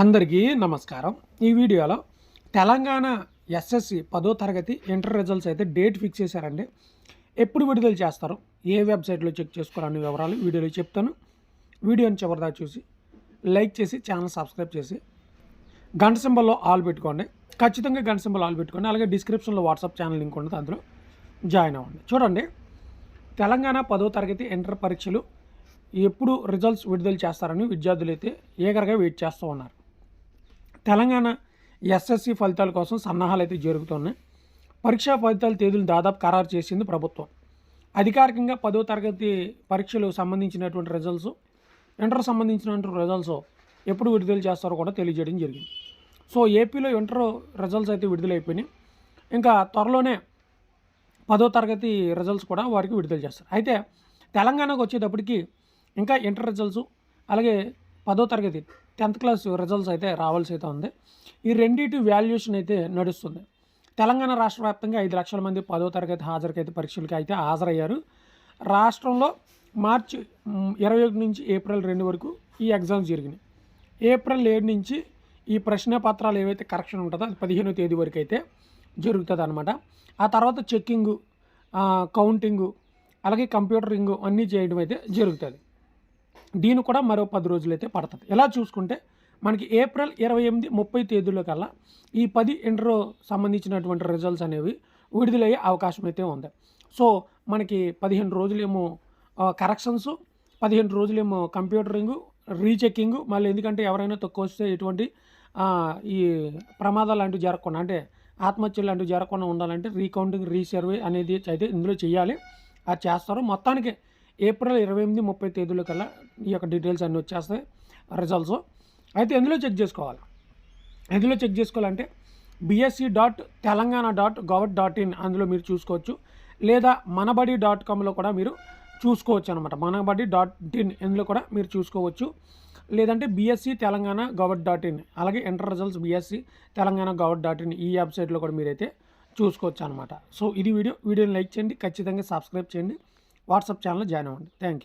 అందరికీ నమస్కారం. ఈ వీడియోలో తెలంగాణ ఎస్ఎస్సి పదో తరగతి ఇంటర్ రిజల్ట్స్ అయితే డేట్ ఫిక్స్ చేశారండి. ఎప్పుడు విడుదల చేస్తారు? ఏ వెబ్సైట్లో చెక్ చేసుకోవాలనే వివరాలు వీడియోలో చెప్తాను. వీడియోని చివరిదా చూసి లైక్ చేసి ఛానల్ సబ్స్క్రైబ్ చేసి గంట సింబల్లో ఆల్ పెట్టుకోండి. ఖచ్చితంగా గంట సింబల్ ఆల్ పెట్టుకోండి. అలాగే డిస్క్రిప్షన్లో వాట్సాప్ ఛానల్ లింక్ ఉంటుంది. అందులో జాయిన్ అవ్వండి. చూడండి. తెలంగాణ పదో తరగతి ఇంటర్ పరీక్షలు ఎప్పుడు రిజల్ట్స్ విడుదల చేస్తారని విద్యార్థులు అయితే ఏగరగా వెయిట్ చేస్తూ ఉన్నారు. తెలంగాణ ఎస్ఎస్సి ఫలితాల కోసం సన్నాహాలు అయితే జరుగుతున్నాయి. పరీక్షా ఫలితాల తేదీలు దాదాపు ఖరారు చేసింది ప్రభుత్వం. అధికారికంగా పదో తరగతి పరీక్షలు సంబంధించినటువంటి రిజల్ట్స్ ఇంటర్ సంబంధించినటువంటి రిజల్ట్స్ ఎప్పుడు విడుదల చేస్తారో కూడా తెలియజేయడం జరిగింది. సో ఏపీలో ఇంటర్ రిజల్ట్స్ అయితే విడుదలైపోయినాయి. ఇంకా త్వరలోనే పదో తరగతి రిజల్ట్స్ కూడా వారికి విడుదల చేస్తారు. అయితే తెలంగాణకు వచ్చేటప్పటికి ఇంకా ఇంటర్ రిజల్ట్స్ అలాగే పదో తరగతి టెన్త్ క్లాస్ రిజల్ట్స్ అయితే రావాల్సి అయితే ఉంది. ఈ రెండింటి వాల్యుయేషన్ అయితే నడుస్తుంది. తెలంగాణ రాష్ట్ర వ్యాప్తంగా ఐదు లక్షల మంది పదో తరగతి హాజరుకైతే పరీక్షలకి అయితే హాజరయ్యారు. రాష్ట్రంలో మార్చి ఇరవై ఒకటి నుంచి ఏప్రిల్ రెండు వరకు ఈ ఎగ్జామ్స్ జరిగినాయి. ఏప్రిల్ ఏడు నుంచి ఈ ప్రశ్న పత్రాలు ఏవైతే కరెక్షన్ ఉంటుందో అది పదిహేనో తేదీ వరకు అయితే జరుగుతుంది అనమాట ఆ తర్వాత చెక్కింగు కౌంటింగు అలాగే కంప్యూటరింగ్ అన్నీ చేయడం అయితే జరుగుతుంది. దీని కూడా మరో పది రోజులు అయితే పడుతుంది. ఎలా చూసుకుంటే మనకి ఏప్రిల్ ఇరవై ఎనిమిది ముప్పై తేదీలో కల్లా ఈ పది ఇంటర్ సంబంధించినటువంటి రిజల్ట్స్ అనేవి విడుదలయ్యే అవకాశం అయితే ఉంది. సో మనకి పదిహేను రోజులేమో కరెక్షన్స్ పదిహేను రోజులేమో కంప్యూటరింగ్ రీచెక్కింగ్ మళ్ళీ ఎందుకంటే ఎవరైనా తక్కువ వస్తే ఎటువంటి ఈ ప్రమాదాలు లాంటివి జరగకుండా అంటే ఆత్మహత్యలు లాంటివి జరగకుండా ఉండాలంటే రీకౌంటింగ్ రీసర్వే అనేది అయితే ఇందులో చేయాలి. అది చేస్తారు. మొత్తానికి ఏప్రిల్ ఇరవై ఎనిమిది ముప్పై తేదీల కల్లా ఈ యొక్క డీటెయిల్స్ అన్నీ వచ్చేస్తాయి రిజల్ట్స్ అయితే ఎందులో చెక్ చేసుకోవాలి? ఎందులో చెక్ చేసుకోవాలంటే BSC dot Telangana dot gov dot in అందులో మీరు చూసుకోవచ్చు. లేదా మనబడి డాట్ కామ్లో కూడా మీరు చూసుకోవచ్చు అనమాట మనబడి డాట్ ఇన్ ఇందులో కూడా మీరు చూసుకోవచ్చు. లేదంటే BSC Telangana gov dot in అలాగే inter results BSC Telangana gov dot in ఈ వెబ్సైట్లో కూడా మీరైతే చూసుకోవచ్చు అనమాట సో ఇది వీడియో. వీడియోని లైక్ చేయండి. ఖచ్చితంగా సబ్స్క్రైబ్ చేయండి. వాట్సాప్ ఛానల్లో జాయిన్ అవ్వండి. Thank you